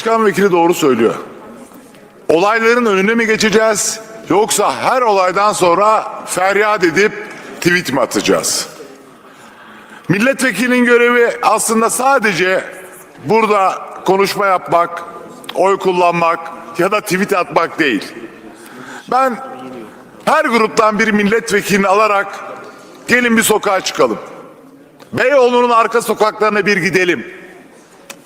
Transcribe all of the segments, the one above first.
Başkan vekili doğru söylüyor. Olayların önüne mi geçeceğiz yoksa her olaydan sonra feryat edip tweet mi atacağız? Milletvekilinin görevi aslında sadece burada konuşma yapmak, oy kullanmak ya da tweet atmak değil. Ben her gruptan bir milletvekilini alarak gelin bir sokağa çıkalım. Beyoğlu'nun arka sokaklarına bir gidelim.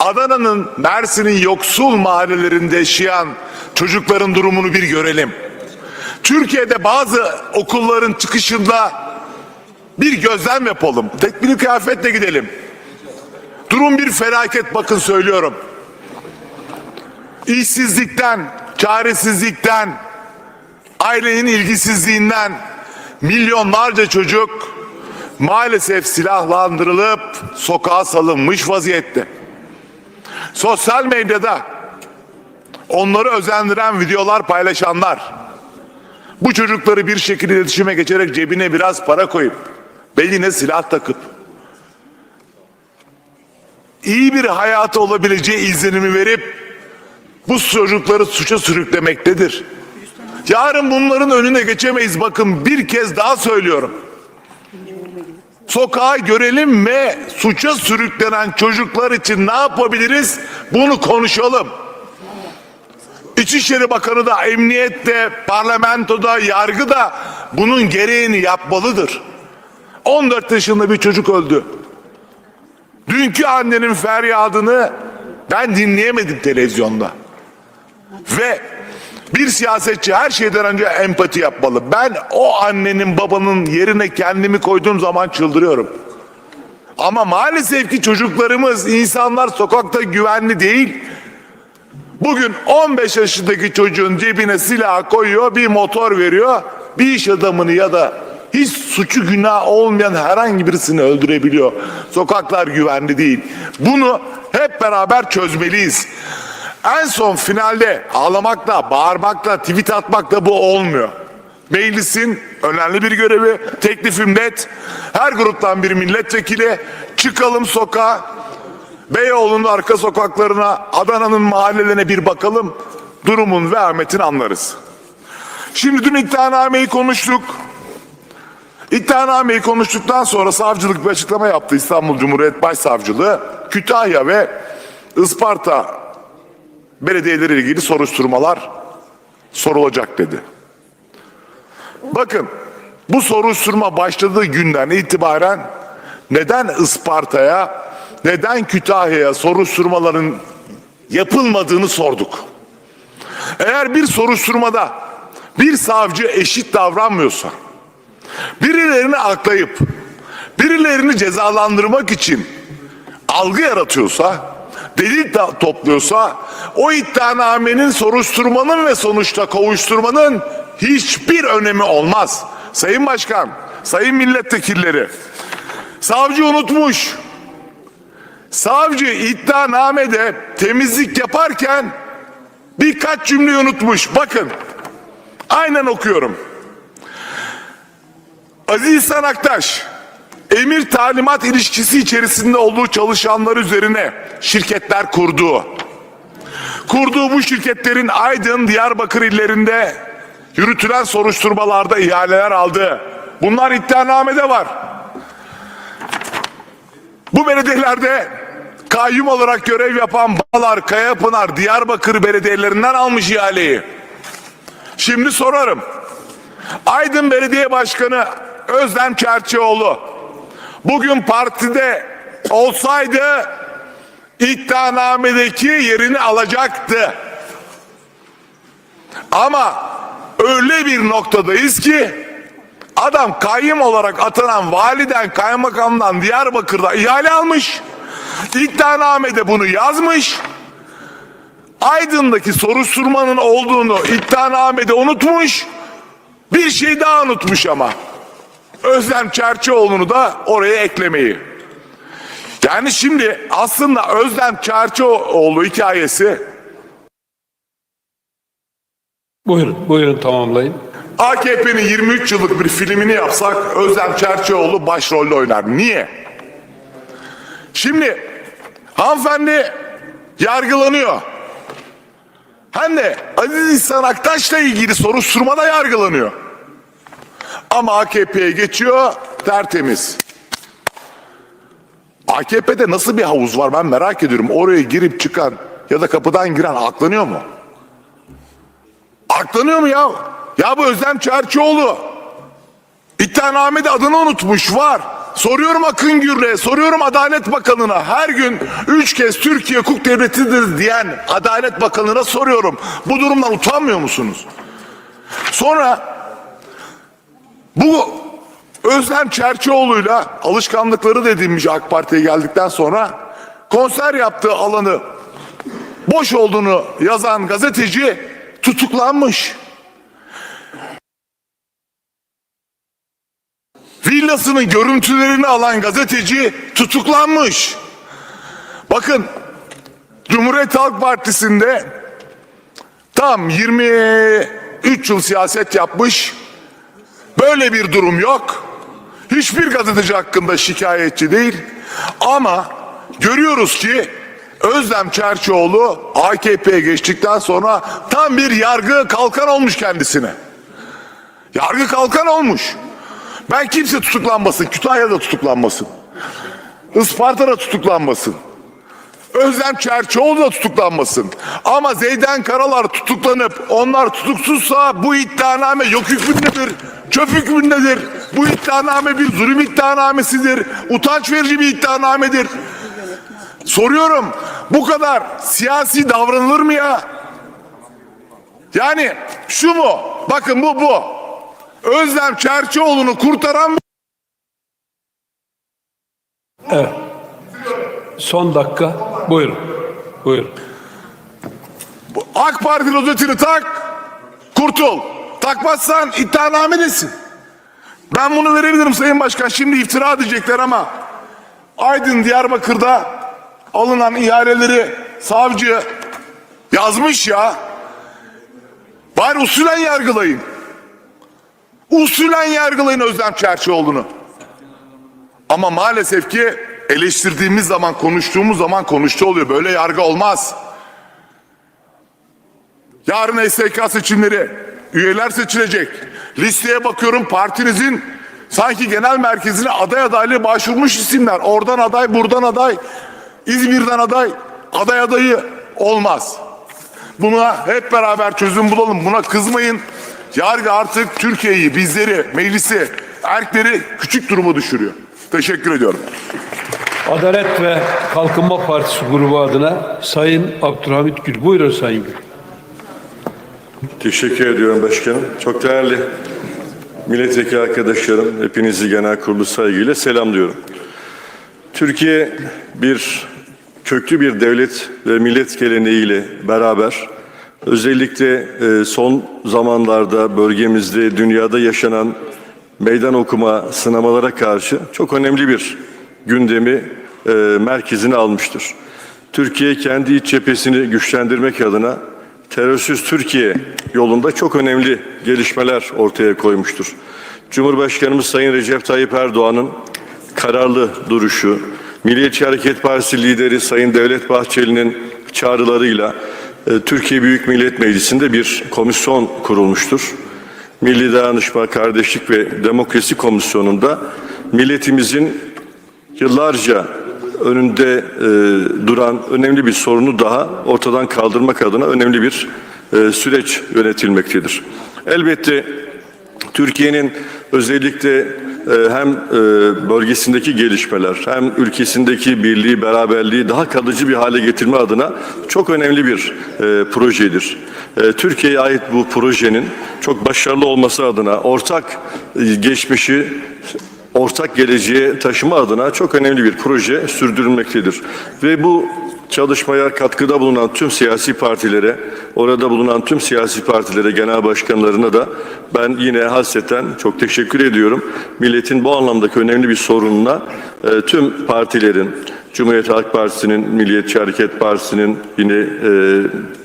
Adana'nın, Mersin'in yoksul mahallelerinde yaşayan çocukların durumunu bir görelim. Türkiye'de bazı okulların çıkışında bir gözlem yapalım. Tekbirli kıyafetle gidelim. Durum bir felaket bakın söylüyorum. İşsizlikten, çaresizlikten, ailenin ilgisizliğinden milyonlarca çocuk maalesef silahlandırılıp sokağa salınmış vaziyette. Sosyal medyada onları özendiren videolar paylaşanlar bu çocukları bir şekilde iletişime geçerek cebine biraz para koyup beline silah takıp iyi bir hayatı olabileceği izlenimi verip bu çocukları suça sürüklemektedir. Yarın bunların önüne geçemeyiz bakın bir kez daha söylüyorum. Sokağa görelim ve suça sürüklenen çocuklar için ne yapabiliriz? Bunu konuşalım. İçişleri Bakanı da, emniyette, parlamentoda, yargıda bunun gereğini yapmalıdır. 14 yaşında bir çocuk öldü. Dünkü annenin feryadını ben dinleyemedim televizyonda. Ve bir siyasetçi her şeyden önce empati yapmalı. Ben o annenin babanın yerine kendimi koyduğum zaman çıldırıyorum. Ama maalesef ki çocuklarımız, insanlar sokakta güvenli değil. Bugün 15 yaşındaki çocuğun cebine silah koyuyor, bir motor veriyor, bir iş adamını ya da hiç suçu günah olmayan herhangi birisini öldürebiliyor. Sokaklar güvenli değil. Bunu hep beraber çözmeliyiz. En son finalde ağlamakla, bağırmakla, tweet atmakla bu olmuyor. Meclisin önemli bir görevi, teklifim net. Her gruptan bir milletvekili çıkalım sokağa. Beyoğlu'nun arka sokaklarına, Adana'nın mahallelerine bir bakalım. Durumun ve ahmetini anlarız. Şimdi dün iddianameyi konuştuk. İddianameyi konuştuktan sonra savcılık bir açıklama yaptı İstanbul Cumhuriyet Başsavcılığı. Kütahya ve Isparta belediyeleri ilgili soruşturmalar sorulacak dedi. Bakın bu soruşturma başladığı günden itibaren neden Isparta'ya, neden Kütahya'ya soruşturmaların yapılmadığını sorduk. Eğer bir soruşturmada bir savcı eşit davranmıyorsa, birilerini aklayıp birilerini cezalandırmak için algı yaratıyorsa, delil topluyorsa o iddianamenin soruşturmanın ve sonuçta kovuşturmanın hiçbir önemi olmaz. Sayın Başkan, sayın milletvekilleri, savcı unutmuş. Savcı iddianamede temizlik yaparken birkaç cümle unutmuş. Bakın, aynen okuyorum. Aziz İhsan Aktaş, emir talimat ilişkisi içerisinde olduğu çalışanlar üzerine şirketler kurdu. Kurduğu bu şirketlerin Aydın, Diyarbakır illerinde yürütülen soruşturmalarda ihaleler aldı. Bunlar iddianamede var. Bu belediyelerde kayyum olarak görev yapan Bağlar, Kayapınar, Diyarbakır belediyelerinden almış ihaleyi. Şimdi sorarım. Aydın Belediye Başkanı Özlem Çerçioğlu bugün partide olsaydı iddianamedeki yerini alacaktı. Ama öyle bir noktadayız ki adam kayyum olarak atanan validen kaymakamdan Diyarbakır'da ihale almış. İddianamede bunu yazmış. Aydın'daki soruşturmanın olduğunu iddianamede unutmuş. Bir şey daha unutmuş ama. Özlem Çerçioğlu'nu da oraya eklemeyi. Yani şimdi aslında Özlem Çerçioğlu hikayesi Buyurun, buyurun tamamlayın. AKP'nin 23 yıllık bir filmini yapsak Özlem Çerçioğlu başrolde oynar. Niye? Şimdi hanımefendi yargılanıyor. hem de Aziz İhsan Aktaş'la ilgili soruşturmada yargılanıyor. Ama AKP'ye geçiyor tertemiz. AKP'de nasıl bir havuz var ben merak ediyorum. Oraya girip çıkan ya da kapıdan giren aklanıyor mu? Aklanıyor mu ya? Ya bu Özlem Çerçioğlu. İddianamede adını unutmuş var. Soruyorum Akın Gür'le, soruyorum Adalet Bakanı'na. Her gün üç kez Türkiye hukuk devletidir diyen Adalet Bakanı'na soruyorum. Bu durumdan utanmıyor musunuz? Sonra bu Özlem Çerçioğlu'yla alışkanlıkları dediğimiz AK Parti'ye geldikten sonra konser yaptığı alanı boş olduğunu yazan gazeteci tutuklanmış. Villasının görüntülerini alan gazeteci tutuklanmış. Bakın Cumhuriyet Halk Partisi'nde tam 23 yıl siyaset yapmış. Böyle bir durum yok. Hiçbir gazeteci hakkında şikayetçi değil. Ama görüyoruz ki Özlem Çerçioğlu AKP'ye geçtikten sonra tam bir yargı kalkan olmuş kendisine. Yargı kalkan olmuş. Ben kimse tutuklanmasın. Kütahya'da tutuklanmasın. Isparta'da tutuklanmasın. Özlem Çerçioğlu da tutuklanmasın. Ama Zeyden Karalar tutuklanıp onlar tutuksuzsa bu iddianame yok hükmündedir. Çöp hükmündedir. Bu iddianame bir zulüm iddianamesidir. Utanç verici bir iddianamedir. Soruyorum bu kadar siyasi davranılır mı ya? Yani şu mu? Bakın bu bu. Özlem Çerçioğlu'nu kurtaran Evet. Son dakika. Buyurun. Buyurun. AK Parti rozetini tak, kurtul. Takmazsan iddianamedesin. Ben bunu verebilirim Sayın Başkan. Şimdi iftira edecekler ama Aydın Diyarbakır'da alınan ihaleleri savcı yazmış ya. Bari usulen yargılayın. Usulen yargılayın Özlem Çerçioğlu'nu. Ama maalesef ki eleştirdiğimiz zaman, konuştuğumuz zaman konuştu oluyor. Böyle yargı olmaz. Yarın SK seçimleri, üyeler seçilecek. Listeye bakıyorum partinizin sanki genel merkezine aday adaylığı başvurmuş isimler. Oradan aday, buradan aday, İzmir'den aday, aday adayı olmaz. Buna hep beraber çözüm bulalım. Buna kızmayın. Yargı artık Türkiye'yi, bizleri, meclisi, erkleri küçük duruma düşürüyor. Teşekkür ediyorum. Adalet ve Kalkınma Partisi grubu adına Sayın Abdülhamit Gül. Buyurun Sayın Gül. Teşekkür ediyorum başkanım. Çok değerli milletvekili arkadaşlarım, hepinizi genel kurulu saygıyla selamlıyorum. Türkiye bir köklü bir devlet ve millet geleneğiyle beraber özellikle e, son zamanlarda bölgemizde, dünyada yaşanan meydan okuma sınamalara karşı çok önemli bir gündemi e, merkezine almıştır. Türkiye kendi iç cephesini güçlendirmek adına terörsüz Türkiye yolunda çok önemli gelişmeler ortaya koymuştur. Cumhurbaşkanımız Sayın Recep Tayyip Erdoğan'ın kararlı duruşu, Milliyetçi Hareket Partisi lideri Sayın Devlet Bahçeli'nin çağrılarıyla e, Türkiye Büyük Millet Meclisi'nde bir komisyon kurulmuştur. Milli Dayanışma, Kardeşlik ve Demokrasi Komisyonu'nda milletimizin yıllarca önünde e, duran önemli bir sorunu daha ortadan kaldırmak adına önemli bir e, süreç yönetilmektedir. Elbette Türkiye'nin özellikle e, hem e, bölgesindeki gelişmeler hem ülkesindeki birliği, beraberliği daha kalıcı bir hale getirme adına çok önemli bir e, projedir. E, Türkiye'ye ait bu projenin çok başarılı olması adına ortak e, geçmişi ortak geleceğe taşıma adına çok önemli bir proje sürdürülmektedir. Ve bu çalışmaya katkıda bulunan tüm siyasi partilere, orada bulunan tüm siyasi partilere, genel başkanlarına da ben yine hasreten çok teşekkür ediyorum. Milletin bu anlamdaki önemli bir sorununa e, tüm partilerin, Cumhuriyet Halk Partisi'nin, Milliyetçi Hareket Partisi'nin, yine e,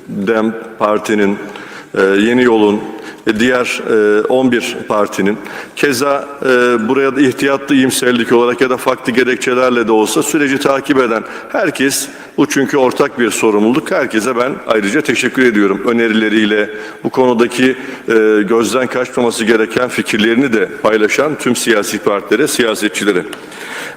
DEM Parti'nin, e, Yeni Yol'un, diğer e, 11 partinin keza e, buraya da ihtiyatlı iyimserlik olarak ya da farklı gerekçelerle de olsa süreci takip eden herkes bu çünkü ortak bir sorumluluk. Herkese ben ayrıca teşekkür ediyorum. Önerileriyle bu konudaki e, gözden kaçmaması gereken fikirlerini de paylaşan tüm siyasi partilere, siyasetçilere.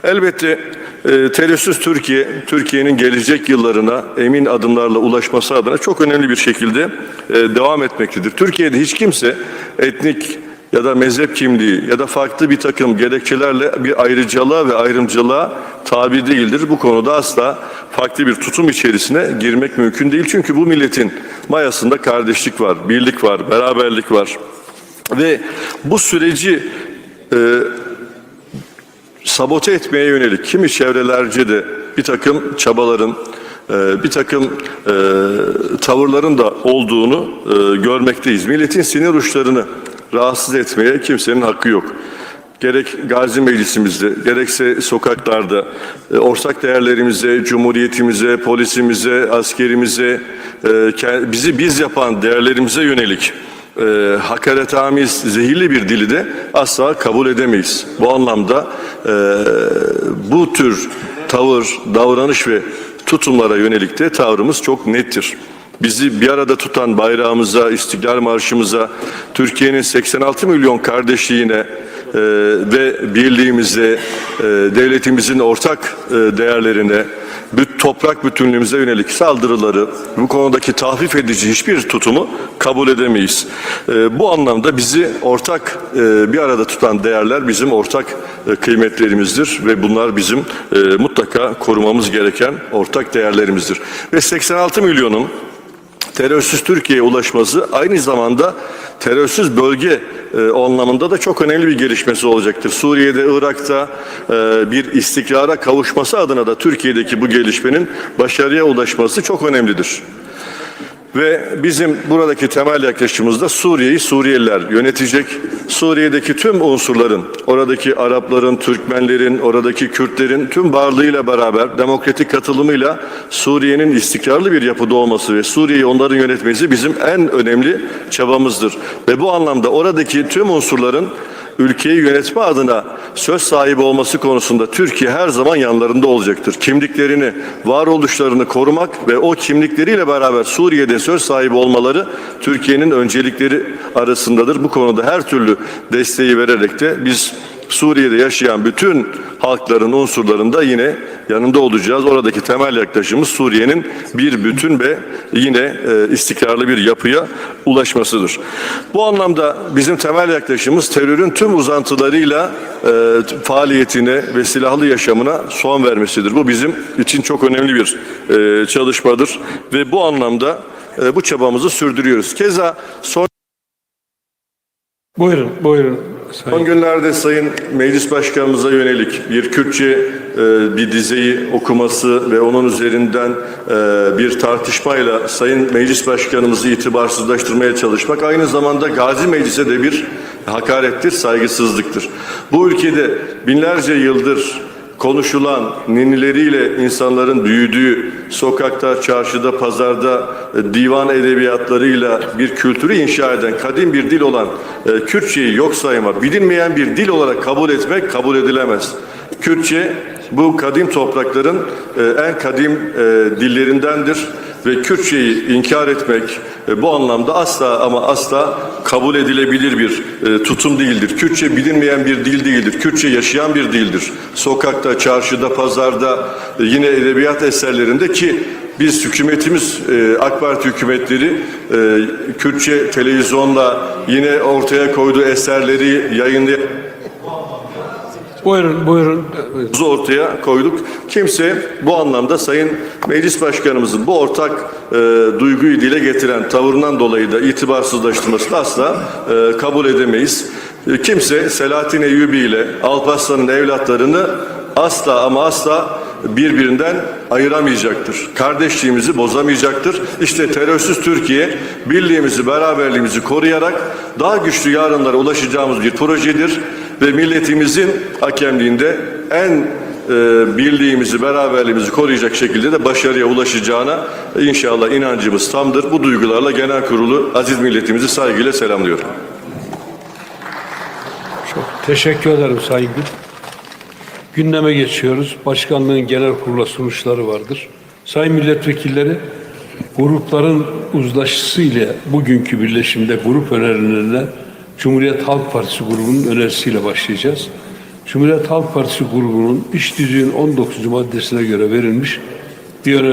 Elbette e, terörsüz Türkiye, Türkiye'nin gelecek yıllarına emin adımlarla ulaşması adına çok önemli bir şekilde e, devam etmektedir. Türkiye'de hiç kimse etnik ya da mezhep kimliği ya da farklı bir takım gerekçelerle bir ayrıcalığa ve ayrımcılığa tabi değildir. Bu konuda asla farklı bir tutum içerisine girmek mümkün değil. Çünkü bu milletin mayasında kardeşlik var, birlik var, beraberlik var. Ve bu süreci e, sabote etmeye yönelik kimi çevrelerce de bir takım çabaların, e, bir takım e, tavırların da olduğunu e, görmekteyiz. Milletin sinir uçlarını rahatsız etmeye kimsenin hakkı yok. Gerek Gazi Meclisimizde, gerekse sokaklarda, e, ortak değerlerimize, cumhuriyetimize, polisimize, askerimize, e, bizi biz yapan değerlerimize yönelik e, hakaretamiz, zehirli bir dili de asla kabul edemeyiz. Bu anlamda bu tür tavır, davranış ve tutumlara yönelik de tavrımız çok nettir. Bizi bir arada tutan bayrağımıza, İstiklal Marşımıza, Türkiye'nin 86 milyon kardeşliğine e, ve birliğimize, e, devletimizin ortak e, değerlerine, büt- toprak bütünlüğümüze yönelik saldırıları, bu konudaki tahfif edici hiçbir tutumu kabul edemeyiz. E, bu anlamda bizi ortak e, bir arada tutan değerler bizim ortak e, kıymetlerimizdir ve bunlar bizim e, mutlaka korumamız gereken ortak değerlerimizdir. Ve 86 milyonun terörsüz Türkiye'ye ulaşması aynı zamanda terörsüz bölge e, anlamında da çok önemli bir gelişmesi olacaktır. Suriye'de, Irak'ta e, bir istikrara kavuşması adına da Türkiye'deki bu gelişmenin başarıya ulaşması çok önemlidir. Ve bizim buradaki temel yaklaşımımız da Suriye'yi Suriyeliler yönetecek. Suriye'deki tüm unsurların, oradaki Arapların, Türkmenlerin, oradaki Kürtlerin tüm varlığıyla beraber demokratik katılımıyla Suriye'nin istikrarlı bir yapıda olması ve Suriye'yi onların yönetmesi bizim en önemli çabamızdır. Ve bu anlamda oradaki tüm unsurların ülkeyi yönetme adına söz sahibi olması konusunda Türkiye her zaman yanlarında olacaktır. Kimliklerini, varoluşlarını korumak ve o kimlikleriyle beraber Suriye'de söz sahibi olmaları Türkiye'nin öncelikleri arasındadır. Bu konuda her türlü desteği vererek de biz Suriye'de yaşayan bütün halkların unsurlarında yine yanında olacağız. Oradaki temel yaklaşımımız Suriye'nin bir bütün ve yine e, istikrarlı bir yapıya ulaşmasıdır. Bu anlamda bizim temel yaklaşımımız terörün tüm uzantılarıyla e, faaliyetine ve silahlı yaşamına son vermesidir. Bu bizim için çok önemli bir e, çalışmadır ve bu anlamda e, bu çabamızı sürdürüyoruz. Keza son Buyurun, buyurun. Son günlerde Sayın Meclis Başkanımıza yönelik bir Kürtçe e, bir dizeyi okuması ve onun üzerinden e, bir tartışmayla Sayın Meclis Başkanımızı itibarsızlaştırmaya çalışmak aynı zamanda Gazi Meclis'e de bir hakarettir, saygısızlıktır. Bu ülkede binlerce yıldır konuşulan ninileriyle insanların büyüdüğü sokakta, çarşıda, pazarda e, divan edebiyatlarıyla bir kültürü inşa eden kadim bir dil olan e, Kürtçeyi yok saymak, bilinmeyen bir dil olarak kabul etmek kabul edilemez. Kürtçe bu kadim toprakların e, en kadim dillerindendir ve Kürtçeyi inkar etmek e, bu anlamda asla ama asla kabul edilebilir bir e, tutum değildir. Kürtçe bilinmeyen bir dil değildir. Kürtçe yaşayan bir dildir. Sokakta, çarşıda, pazarda e, yine edebiyat eserlerinde ki biz hükümetimiz e, AK Parti hükümetleri Kürtçe televizyonla yine ortaya koyduğu eserleri yayınlayan Buyurun, buyurun. Biz ortaya koyduk. Kimse bu anlamda Sayın Meclis Başkanımızın bu ortak e, duyguyu dile getiren tavırından dolayı da itibarsızlaştırmasını asla e, kabul edemeyiz. E, kimse Selahattin Eyyubi ile Alparslan'ın evlatlarını asla ama asla birbirinden ayıramayacaktır. Kardeşliğimizi bozamayacaktır. İşte terörsüz Türkiye birliğimizi, beraberliğimizi koruyarak daha güçlü yarınlara ulaşacağımız bir projedir ve milletimizin hakemliğinde en e, birliğimizi, beraberliğimizi koruyacak şekilde de başarıya ulaşacağına inşallah inancımız tamdır. Bu duygularla genel kurulu aziz milletimizi saygıyla selamlıyorum. Çok teşekkür ederim Sayın Gül. Gündeme geçiyoruz. Başkanlığın genel kurula sunuşları vardır. Sayın milletvekilleri, grupların uzlaşısı ile bugünkü birleşimde grup önerilerine Cumhuriyet Halk Partisi grubunun önerisiyle başlayacağız. Cumhuriyet Halk Partisi grubunun iş düzüğün 19. maddesine göre verilmiş bir